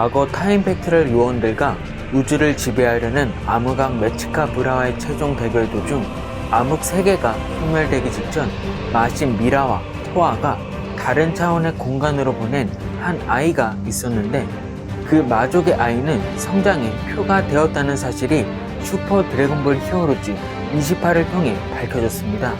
과거 타임팩트럴 요원들과 우주를 지배하려는 암흑왕 메치카 브라와의 최종 대결 도중 암흑 세계가 소멸되기 직전 마신 미라와 토아가 다른 차원의 공간으로 보낸 한 아이가 있었는데 그 마족의 아이는 성장의 표가 되었다는 사실이 슈퍼 드래곤볼 히어로즈 28을 통해 밝혀졌습니다.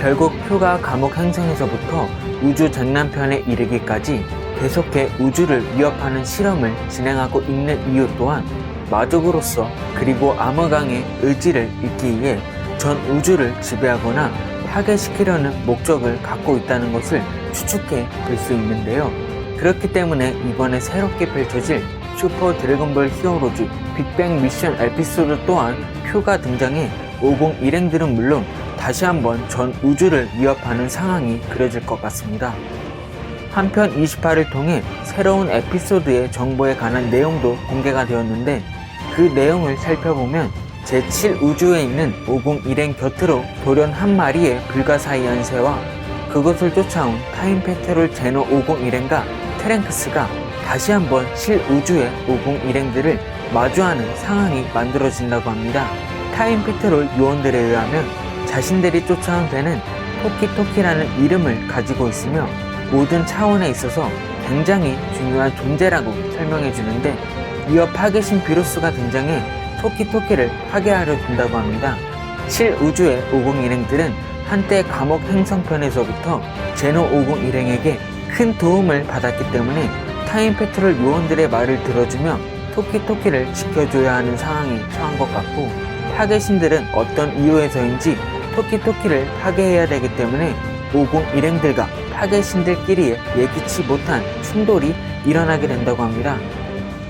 결국 표가 감옥 행성에서부터 우주 장난편에 이르기까지 계속해 우주를 위협하는 실험을 진행하고 있는 이유 또한 마족으로서 그리고 암흑왕의 의지를 잇기 위해 전 우주를 지배하거나 파괴시키려는 목적을 갖고 있다는 것을 추측해 볼 수 있는데요. 그렇기 때문에 이번에 새롭게 펼쳐질 슈퍼 드래곤볼 히어로즈 빅뱅 미션 에피소드 또한 표가 등장해 50 일행들은 물론 다시 한번 전 우주를 위협하는 상황이 그려질 것 같습니다. 한편 28을 통해 새로운 에피소드의 정보에 관한 내용도 공개가 되었는데 그 내용을 살펴보면 제7우주에 있는 50 일행 곁으로 돌연 한 마리의 불가사의한 새와 그것을 쫓아온 타임 페트롤 제노 50 일행과 트랭크스가 다시 한번 실우주의 50 일행들을 마주하는 상황이 만들어진다고 합니다. 타임 페트롤 요원들에 의하면 자신들이 쫓아온 배는 토키토키라는 이름을 가지고 있으며 모든 차원에 있어서 굉장히 중요한 존재라고 설명해 주는데 이어 파괴신 비루스가 등장해 토키토키를 파괴하려 든다고 합니다. 7우주의 50 일행들은 한때 감옥 행성편에서부터 제노 50 일행에게 큰 도움을 받았기 때문에 타임 페트롤 요원들의 말을 들어주며 토키토키를 지켜줘야 하는 상황이 처한 것 같고 파괴신들은 어떤 이유에서인지 토키토키를 파괴해야 되기 때문에 50 일행들과 파괴신들끼리의 예기치 못한 충돌이 일어나게 된다고 합니다.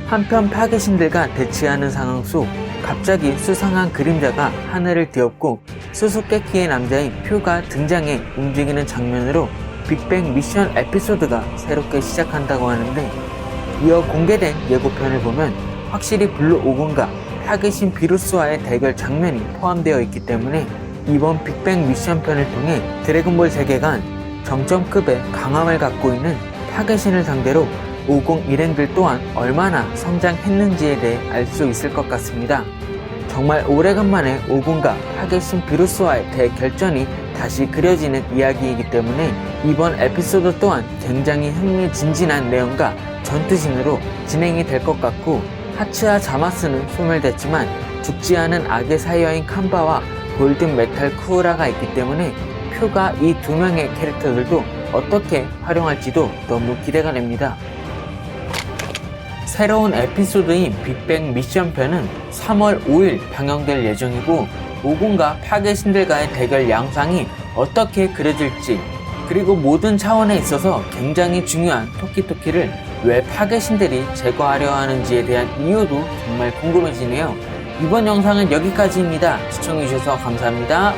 한편 파괴신들과 대치하는 상황 속 갑자기 수상한 그림자가 하늘을 뒤엎고 수수께끼의 남자인 퓨가 등장해 움직이는 장면으로 빅뱅 미션 에피소드가 새롭게 시작한다고 하는데 이어 공개된 예고편을 보면 확실히 블루 오건과 파괴신 비루스와의 대결 장면이 포함되어 있기 때문에 이번 빅뱅 미션 편을 통해 드래곤볼 세계관 정점급의 강함을 갖고 있는 파괴신을 상대로 50 일행들 또한 얼마나 성장했는지에 대해 알 수 있을 것 같습니다. 정말 오래간만에 50과 파괴신 비루스와의 대결전이 다시 그려지는 이야기이기 때문에 이번 에피소드 또한 굉장히 흥미진진한 내용과 전투신으로 진행이 될 것 같고 하츠와 자마스는 소멸됐지만 죽지 않은 악의 사이어인 칸바와 골든 메탈 쿠우라가 있기 때문에 표가 이 두 명의 캐릭터들도 어떻게 활용할지도 너무 기대가 됩니다. 새로운 에피소드인 빅뱅 미션편은 3월 5일 방영될 예정이고 오군과 파괴신들과의 대결 양상이 어떻게 그려질지 그리고 모든 차원에 있어서 굉장히 중요한 토끼토끼를 왜 파괴신들이 제거하려 하는지에 대한 이유도 정말 궁금해지네요. 이번 영상은 여기까지입니다. 시청해주셔서 감사합니다.